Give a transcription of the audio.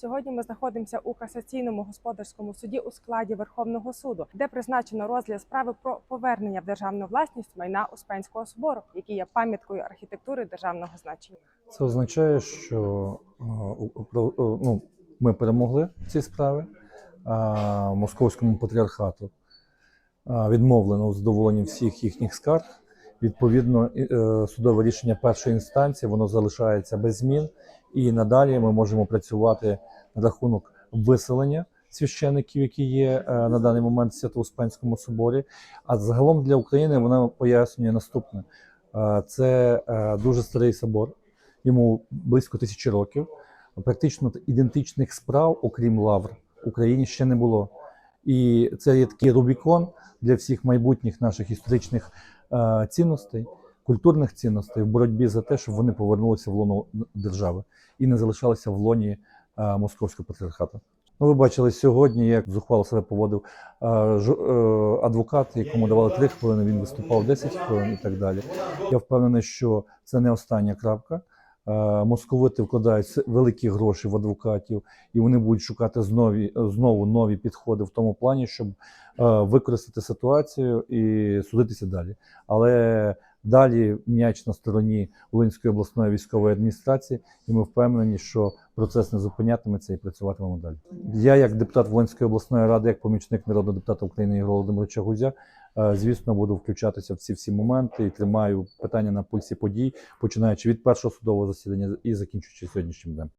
Сьогодні ми знаходимося у касаційному господарському суді у складі Верховного суду, де призначено розгляд справи про повернення в державну власність майна Успенського собору, який є пам'яткою архітектури державного значення. Це означає, що е, у- ну, ми перемогли в цій справі. Московському патріархату відмовлено у задоволенні всіх їхніх скарг. Відповідно, е, судове рішення першої інстанції воно залишається без змін, і надалі ми можемо працювати на рахунок виселення священиків, які є е, на даний момент в Свято-Успенському соборі. А загалом для України вона пояснює наступне: Е, це дуже старий собор, йому близько тисячі років. Практично ідентичних справ, окрім лавр, в Україні ще не було. І це є такий Рубікон для всіх майбутніх наших історичних е, цінностей, культурних цінностей в боротьбі за те, щоб вони повернулися в лоно держави і не залишалися в лоні е, московського патріархату. Ну, ви бачили сьогодні, як зухвало себе поводив е, е, адвокат, якому давали 3 хвилини, він виступав 10 хвилин і так далі. Я впевнений, що це не остання крапка. Е, Московити вкладають великі гроші в адвокатів, і вони будуть шукати знову, знову нові підходи в тому плані, щоб е, використати ситуацію і судитися далі. Але далі м'яч на стороні Волинської обласної військової адміністрації, і ми впевнені, що процес не зупинятиметься і працюватимемо далі. Я, як депутат Волинської обласної ради, як помічник народного депутата України Володимировича Гузя, звісно, буду включатися в ці всі моменти і тримаю питання на пульсі подій, починаючи від першого судового засідання і закінчуючи сьогоднішнім днем.